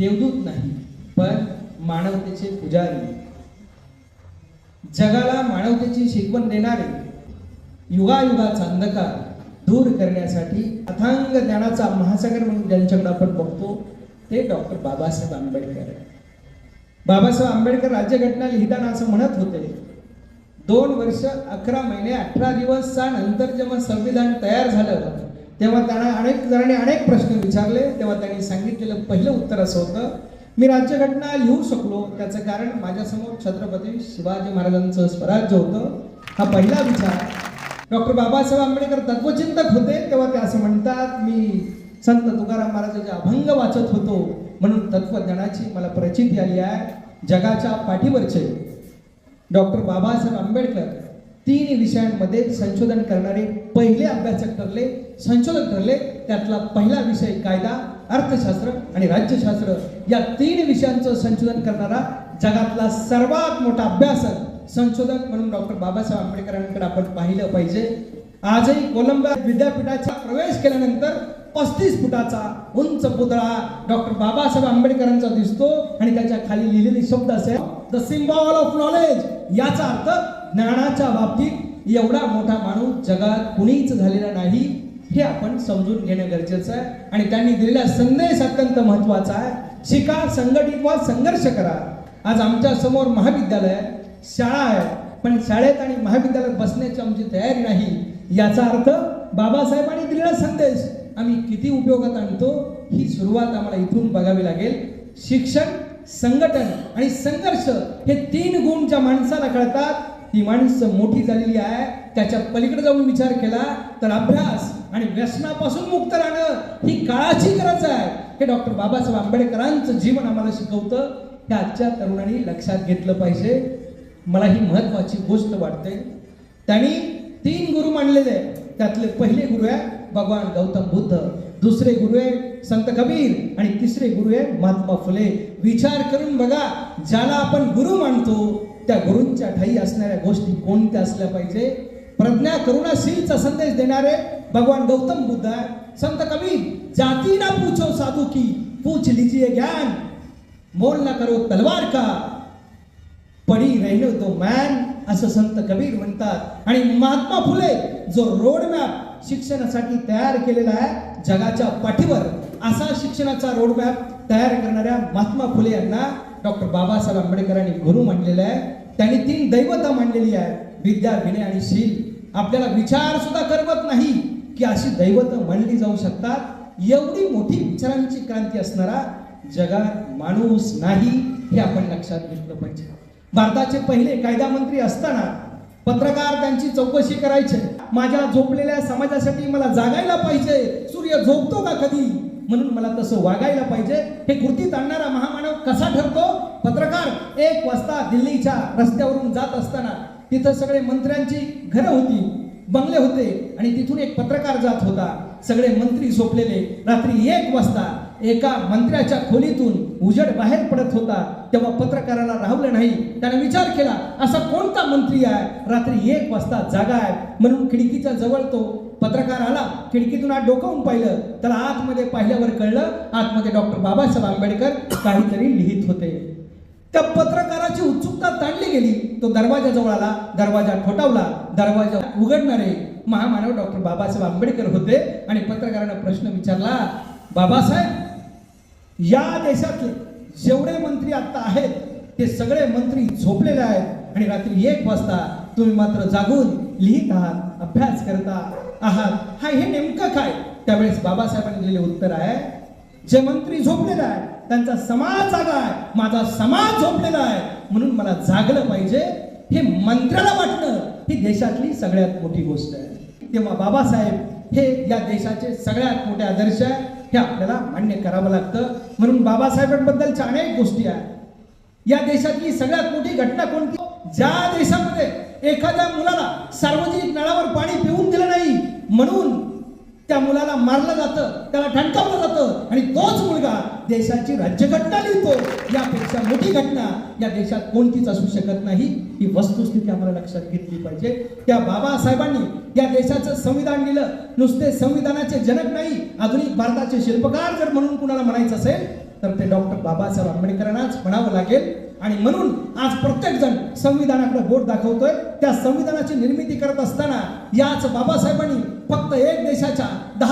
देवदूत नाही पण मानवतेचे पुजारी. जगाला मानवतेची शिकवण देणारे युगायुगाचा अंधकार दूर करण्यासाठी अथांग ज्ञानाचा महासागर म्हणून ज्यांच्याकडे आपण बघतो ते डॉक्टर बाबासाहेब आंबेडकर. बाबासाहेब आंबेडकर राज्यघटना लिहिताना असं म्हणत होते दोन वर्ष अकरा महिने अठरा दिवसचा नंतर जेव्हा संविधान तयार झालं तेव्हा त्यांना अनेक जणांनी अनेक प्रश्न विचारले. तेव्हा त्यांनी सांगितलेलं पहिलं उत्तर असं होतं मी राज्यघटना लिहू शकलो. त्याचं कारण माझ्यासमोर छत्रपती शिवाजी महाराजांचं स्वराज्य होतं. हा पहिला विचार. डॉक्टर बाबासाहेब आंबेडकर तत्वचिंतक होते. तेव्हा ते असं म्हणतात मी संत तुकाराम महाराजांचे अभंग वाचत होतो. म्हणून तत्वज्ञानाची मला प्रचिती आली आहे. जगाच्या पाठीवरचे. डॉक्टर बाबासाहेब आंबेडकर तीन विषयांमध्ये संशोधन करणारे पहिले अभ्यासक ठरले. संशोधक ठरले. त्यातला पहिला विषय कायदा अर्थशास्त्र आणि राज्यशास्त्र. या तीन विषयांचं संशोधन करणारा जगातला सर्वात मोठा अभ्यासक संशोधक म्हणून डॉक्टर बाबासाहेब आंबेडकरांकडे आपण पाहिलं पाहिजे. आजही कोलंबा विद्यापीठाचा प्रवेश केल्यानंतर पस्तीस फुटाचा उंच पुतळा डॉक्टर बाबासाहेब आंबेडकरांचा दिसतो आणि त्याच्याखाली लिहिलेले शब्द असे द सिम्बॉल ऑफ नॉलेज याचा अर्थ ज्ञानाच्या बाबतीत एवढा मोठा माणूस जगात कुणीच झालेला नाही हे आपण समजून घेणं गरजेचं आहे. आणि त्यांनी दिलेला संदेश अत्यंत महत्त्वाचा आहे. शिका संघटित वा संघर्ष करा. आज आमच्यासमोर महाविद्यालय आहे, शाळा आहे पण शाळेत आणि महाविद्यालयात बसण्याची आमची तयारी नाही. याचा अर्थ बाबासाहेबांनी दिलेला संदेश आम्ही किती उपयोगात आणतो ही सुरुवात आम्हाला इथून बघावी लागेल. शिक्षण संघटन आणि संघर्ष हे तीन गुण ज्या माणसाला कळतात. ती माणसं मोठी झालेली आहे त्याच्या पलीकडे जाऊन विचार केला तर अभ्यास आणि व्यसनापासून मुक्त राहणं ही काळाची गरज आहे. हे डॉक्टर बाबासाहेब आंबेडकरांचं जीवन आम्हाला शिकवतं. हे आजच्या तरुणांनी लक्षात घेतलं पाहिजे. मला ही महत्वाची गोष्ट वाटते. त्यांनी तीन गुरु मानलेले आहे. त्यातले पहिले गुरु आहे भगवान गौतम बुद्ध. दुसरे गुरु आहे संत कबीर आणि तिसरे गुरु आहे महात्मा फुले. विचार करून बघा ज्याला आपण गुरु मानतो त्या गुरूंच्या ठाई असणाऱ्या गोष्टी कोणत्या असल्या पाहिजे? प्रज्ञा करुणाशीलचा संदेश देणारे भगवान गौतम बुद्ध आहे संत कबीर जाती ना पूछो साधू की पूछ लीजिए ज्ञान. मोल ना करो तलवार का. पडी राहिलो तो मॅन असं संत कबीर म्हणतात. आणि महात्मा फुले जो रोड मॅप शिक्षणासाठी तयार केलेला आहे जगाच्या पाठीवर असा शिक्षणाचा रोड मॅप तयार करणाऱ्या महात्मा फुले यांना डॉक्टर बाबासाहेब आंबेडकरांनी गुरु मानलेला आहे. त्यांनी तीन दैवता मांडलेली आहे. विद्या विनय आणि शील. आपल्याला विचार सुद्धा करवत नाही की अशी दैवत मांडली जाऊ शकतात. एवढी मोठी विचारांची क्रांती असणारा जगात माणूस नाही हे आपण लक्षात घेतलं पाहिजे. भारताचे पहिले कायदा मंत्री असताना पत्रकार त्यांची चौकशी करायचे. माझ्या झोपलेल्या समाजासाठी मला जागायला पाहिजे. सूर्य झोपतो का कधी? म्हणून मला तसं वागायला पाहिजे. हे कृतीत आणणारा महामानव कसा ठरतो? पत्रकार एक वाजता दिल्लीच्या रस्त्यावरून जात असताना तिथं सगळे मंत्र्यांची घरं होती बंगले होते आणि तिथून एक पत्रकार जात होता. सगळे मंत्री झोपलेले. रात्री एक वाजता एका मंत्र्याच्या खोलीतून उजड बाहेर पडत होता. तेव्हा पत्रकाराला राहवलं नाही. त्याने विचार केला असा कोणता मंत्री आहे? रात्री एक वाजता जागा आहे. म्हणून खिडकीच्या जवळ तो पत्रकार आला खिडकीतून आत डोकावून पाहिलं. त्याला आतमध्ये पाहिल्यावर कळलं आतमध्ये डॉक्टर बाबासाहेब आंबेडकर काहीतरी लिहित होते. त्या पत्रकाराची उत्सुकता ताणली गेली. तो दरवाजाजवळ आला दरवाजा ठोठावला दरवाजा उघडणारे महामानव डॉक्टर बाबासाहेब आंबेडकर होते आणि पत्रकारानं प्रश्न विचारला बाबासाहेब या देशातले जेवढे मंत्री आता आहेत ते सगळे मंत्री झोपलेले आहेत आणि रात्री एक वाजता तुम्ही मात्र जागून लिहित आहात अभ्यास करता आहात हा हे नेमकं काय? त्यावेळेस बाबासाहेबांनी दिलेले उत्तर आहे जे मंत्री झोपलेला आहे त्यांचा समाज जागा आहे माझा समाज झोपलेला आहे. म्हणून मला जागलं पाहिजे हे मंत्र्याला वाटणं ही देशातली सगळ्यात मोठी गोष्ट आहे. तेव्हा बाबासाहेब हे या देशाचे सगळ्यात मोठे आदर्श आहे हे आपल्याला मान्य करावं लागतं. म्हणून बाबासाहेबांबद्दलच्या अनेक गोष्टी आहेत. या देशातली सगळ्यात मोठी घटना कोणती? ज्या देशामध्ये एखाद्या मुलाला सार्वजनिक नळावर पाणी पिऊन दिलं नाही म्हणून त्या मुलाला मारलं जातं त्याला ठणकावलं जातं आणि तोच मुलगा देशाची राज्यघटना लिहितो. यापेक्षा मोठी घटना या देशात कोणतीच असू शकत नाही. ही वस्तुस्थिती आम्हाला लक्षात घेतली पाहिजे. त्या बाबासाहेबांनी या देशाचं संविधान लिहिलं. नुसते संविधानाचे जनक नाही आधुनिक भारताचे शिल्पकार जर म्हणून कुणाला म्हणायचं असेल तर ते डॉक्टर बाबासाहेब आंबेडकरांनाच म्हणावं लागेल. आणि म्हणून आज प्रत्येक जण संविधानाकडे बोट दाखवतोय. त्या संविधानाची निर्मिती करत असताना याच बाबासाहेबांनी फक्त एक देशाच्या दहा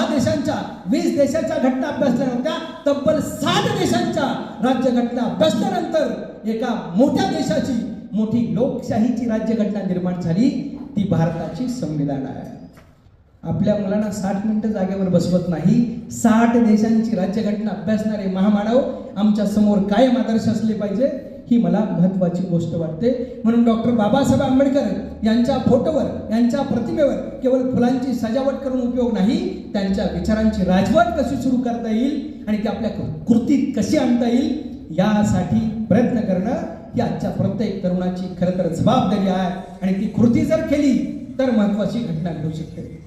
देशाच्या घटना अभ्यासल्या होत्या तब्बल सात देशांच्या राज्यघटना अभ्यासल्यानंतर एका मोठ्या देशाची मोठी लोकशाहीची राज्यघटना निर्माण झाली. ती भारताची संविधान आहे. आपल्या मुलांना साठ मिनिटं जागेवर बसवत नाही. साठ देशांची राज्यघटना अभ्यासणारे महामानव आमच्यासमोर कायम आदर्श असले पाहिजे. ही मला महत्वाची गोष्ट वाटते. म्हणून डॉक्टर बाबासाहेब आंबेडकर यांच्या फोटोवर यांच्या प्रतिमेवर केवळ फुलांची सजावट करून उपयोग नाही त्यांच्या विचारांची राजवट कशी सुरू करता येईल आणि ती आपल्या कृतीत कशी आणता येईल यासाठी प्रयत्न करणं ही आजच्या प्रत्येक तरुणाची खरं तर जबाबदारी आहे. आणि ती कृती जर केली तर महत्वाची घटना घडू शकते.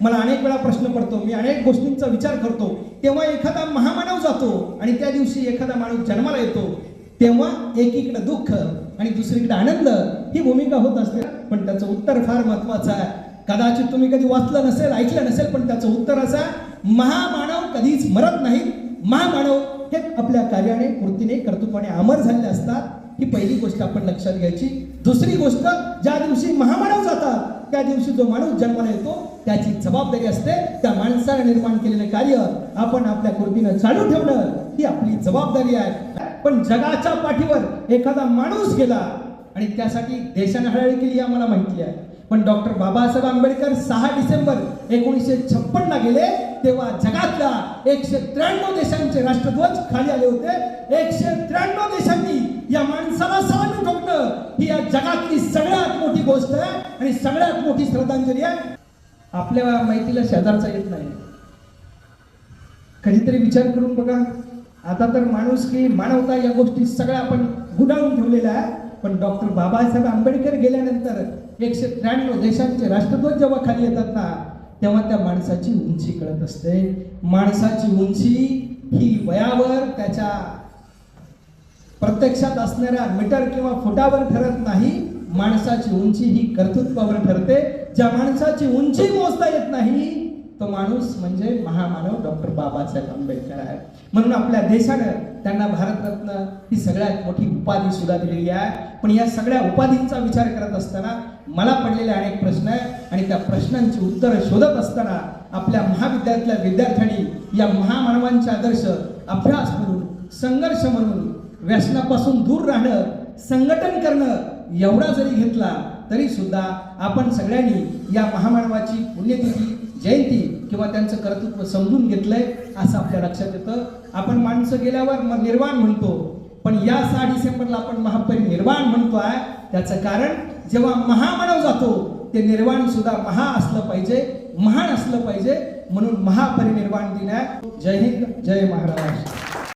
मला अनेक वेळा प्रश्न पडतो मी अनेक गोष्टींचा विचार करतो. तेव्हा एखादा महामानव जातो आणि त्या दिवशी एखादा माणूस जन्माला येतो. तेव्हा एकीकडे दुःख आणि दुसरीकडे आनंद ही भूमिका होत असते. पण त्याचं उत्तर फार महत्वाचं आहे. कदाचित तुम्ही कधी वाचलं नसेल ऐकलं नसेल पण त्याचं उत्तर असं आहे, महामानव कधीच मरत नाही महामानव हे आपल्या कार्याने कृतीने कर्तृत्वाने अमर झालेले असतात. ही पहिली गोष्ट आपण लक्षात घ्यायची. दुसरी गोष्ट ज्या दिवशी महामानव जातात त्या दिवशी जो माणूस जन्माला येतो त्याची जबाबदारी असते त्या माणसाने निर्माण केलेलं कार्य आपण आपल्या कृतीनं चालू ठेवणं ही आपली जबाबदारी आहे. पण जगाच्या पाठीवर एखादा माणूस गेला आणि त्यासाठी देशाने हळहळ केली आम्हाला माहिती आहे. पण डॉक्टर बाबासाहेब आंबेडकर सहा डिसेंबर एकोणीसशे छप्पन ला गेले तेव्हा जगातल्या एकशे त्र्याण्णव देशांचे राष्ट्रध्वज खाली आले होते. एकशे त्र्याण्णव देशांनी या माणसाला सलामी ठोकणं ही या जगातली सगळ्यात मोठी गोष्ट आहे आणि सगळ्यात मोठी श्रद्धांजली आहे. आपल्या माहितीला शेजारचा येत नाही. कधीतरी विचार करून बघा. आता तर माणूस की मानवता या गोष्टी सगळ्या आपण गुडाळून ठेवलेल्या आहे. पण डॉक्टर बाबासाहेब आंबेडकर गेल्यानंतर एकशे त्र्याण्णव देशांचे राष्ट्रध्वज जेव्हा खाली येतात ना तेव्हा त्या माणसाची उंची कळत असते. माणसाची उंची ही वयावर त्याच्या प्रत्यक्षात असणाऱ्या मीटर किंवा फुटावर ठरत नाही. माणसाची उंची ही कर्तृत्वावर ठरते. ज्या माणसाची उंची मोजता येत नाही तो माणूस म्हणजे महामानव डॉक्टर बाबासाहेब आंबेडकर आहे. म्हणून आपल्या देशानं त्यांना भारतरत्न ही सगळ्यात मोठी उपाधी सुद्धा दिलेली आहे. पण या सगळ्या उपाधींचा विचार करत असताना मला पडलेले अनेक प्रश्न आहे आणि त्या प्रश्नांची उत्तरं शोधत असताना आपल्या महाविद्यालयातल्या विद्यार्थ्यांनी या महामानवांचे आदर्श अभ्यास म्हणून संघर्ष म्हणून व्यसनापासून दूर राहणं संघटन करणं एवढा जरी घेतला तरी सुद्धा आपण सगळ्यांनी या महामानवाची पुण्यतिथी जयंती किंवा त्यांचं कर्तृत्व समजून घेतलंय असं आपल्या लक्षात येतं. आपण माणसं गेल्यावर मग निर्वाण म्हणतो पण या सहा डिसेंबरला आपण महापरिनिर्वाण आहे. त्याचं कारण जेव्हा महामानव जातो ते निर्वाण सुद्धा महा असलं पाहिजे महान असलं पाहिजे म्हणून महापरिनिर्वाण दिन आहे. जय हिंद जय महाराष्ट्र